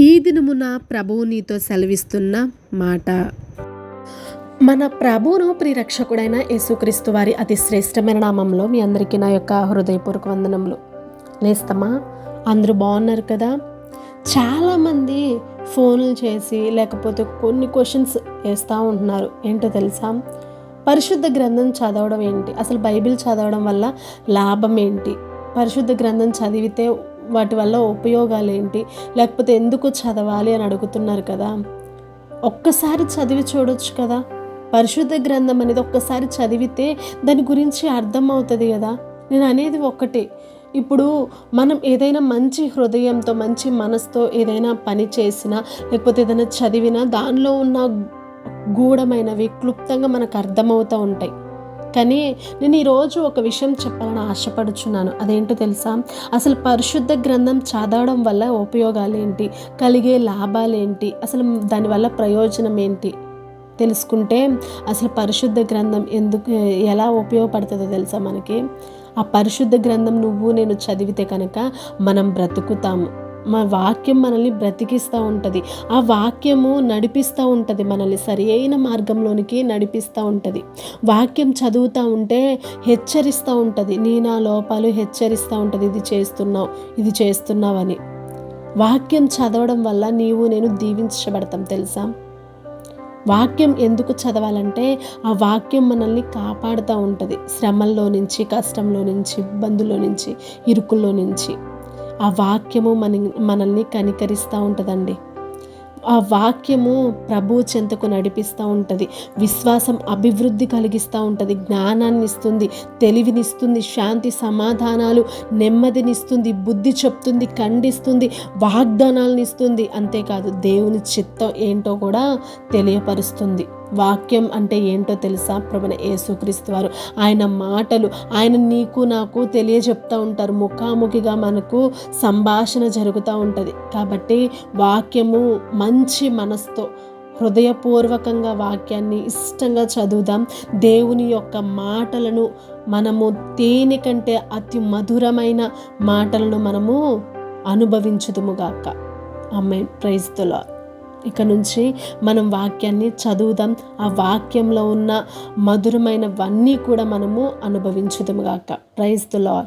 ఈ దినమున ప్రభువు నీతో సెలవిస్తున్న మాట. మన ప్రభువును ప్రిరక్షకుడైన యేసుక్రీస్తు వారి అతి శ్రేష్టమైన నామంలో మీ అందరికీ నా యొక్క హృదయపూర్వక వందనములు. లేస్తామా అందరూ బాగున్నారు కదా? చాలామంది ఫోన్లు చేసి లేకపోతే కొన్ని క్వశ్చన్స్ వేస్తూ ఉంటున్నారు. ఏంటో తెలుసా? పరిశుద్ధ గ్రంథం చదవడం ఏంటి? అసలు బైబిల్ చదవడం వల్ల లాభం ఏంటి? పరిశుద్ధ గ్రంథం చదివితే వాటి వల్ల ఉపయోగాలు ఏంటి? లేకపోతే ఎందుకు చదవాలి అని అడుగుతున్నారు కదా. ఒక్కసారి చదివి చూడొచ్చు కదా. పరిశుద్ధ గ్రంథం అనేది ఒక్కసారి చదివితే దాని గురించి అర్థం అవుతుంది కదా. నేను అనేది ఒక్కటే. ఇప్పుడు మనం ఏదైనా మంచి హృదయంతో మంచి మనసుతో ఏదైనా పని చేసినా లేకపోతే ఏదైనా చదివినా దానిలో ఉన్న గూఢమైనవి క్లుప్తంగా మనకు అర్థమవుతూ ఉంటాయి. కానీ నేను ఈరోజు ఒక విషయం చెప్పాలని ఆశపడుచున్నాను. అదేంటో తెలుసా? అసలు పరిశుద్ధ గ్రంథం చదవడం వల్ల ఉపయోగాలు ఏంటి కలిగే లాభాలు ఏంటి అసలు దానివల్ల ప్రయోజనం ఏంటి తెలుసుకుంటే అసలు పరిశుద్ధ గ్రంథం ఎందుకు ఎలా ఉపయోగపడుతుందో తెలుసా మనకి? ఆ పరిశుద్ధ గ్రంథం నువ్వు నేను చదివితే కనుక మనం బ్రతుకుతాము. మా వాక్యం మనల్ని బ్రతికిస్తూ ఉంటుంది. ఆ వాక్యము నడిపిస్తూ ఉంటుంది. మనల్ని సరి అయిన మార్గంలోనికి నడిపిస్తూ ఉంటుంది. వాక్యం చదువుతూ ఉంటే హెచ్చరిస్తూ ఉంటుంది. నీ నా లోపాలు హెచ్చరిస్తూ ఉంటుంది. ఇది చేస్తున్నావు ఇది చేస్తున్నావని. వాక్యం చదవడం వల్ల నీవు నేను దీవించబడతాం తెలుసా? వాక్యం ఎందుకు చదవాలంటే ఆ వాక్యం మనల్ని కాపాడుతూ ఉంటుంది. శ్రమల్లో నుంచి కష్టంలో నుంచి ఇబ్బందుల్లో నుంచి ఇరుకుల్లో నుంచి. ఆ వాక్యము మన మనల్ని కనికరిస్తూ ఉంటుందండి. ఆ వాక్యము ప్రభు చెంతకు నడిపిస్తూ ఉంటుంది. విశ్వాసం అభివృద్ధి కలిగిస్తూ ఉంటుంది. జ్ఞానాన్ని ఇస్తుంది తెలివినిస్తుంది. శాంతి సమాధానాలు నెమ్మదినిస్తుంది. బుద్ధి చెప్తుంది. ఖండిస్తుంది. వాగ్దానాలను ఇస్తుంది అంతేకాదు దేవుని చిత్తం ఏంటో కూడా తెలియపరుస్తుంది. వాక్యం అంటే ఏంటో తెలుసా? ప్రభున యేసుక్రీస్తు వారు. ఆయన మాటలు ఆయన నీకు నాకు తెలియజెప్తూ ఉంటారు. ముఖాముఖిగా మనకు సంభాషణ జరుగుతూ ఉంటుంది. కాబట్టి వాక్యము మంచి మనసుతో హృదయపూర్వకంగా వాక్యాన్ని ఇష్టంగా చదువుదాం. దేవుని యొక్క మాటలను మనము తేనె కంటే అతి మధురమైన మాటలను మనము అనుభవించుదుముగాక అమ్మే ప్రైజ్తులా ఇక నుంచి మనం వాక్యాన్ని చదువుదాం. ఆ వాక్యంలో ఉన్న మధురమైనవన్నీ కూడా మనము అనుభవించుదాము గాక. Praise the lord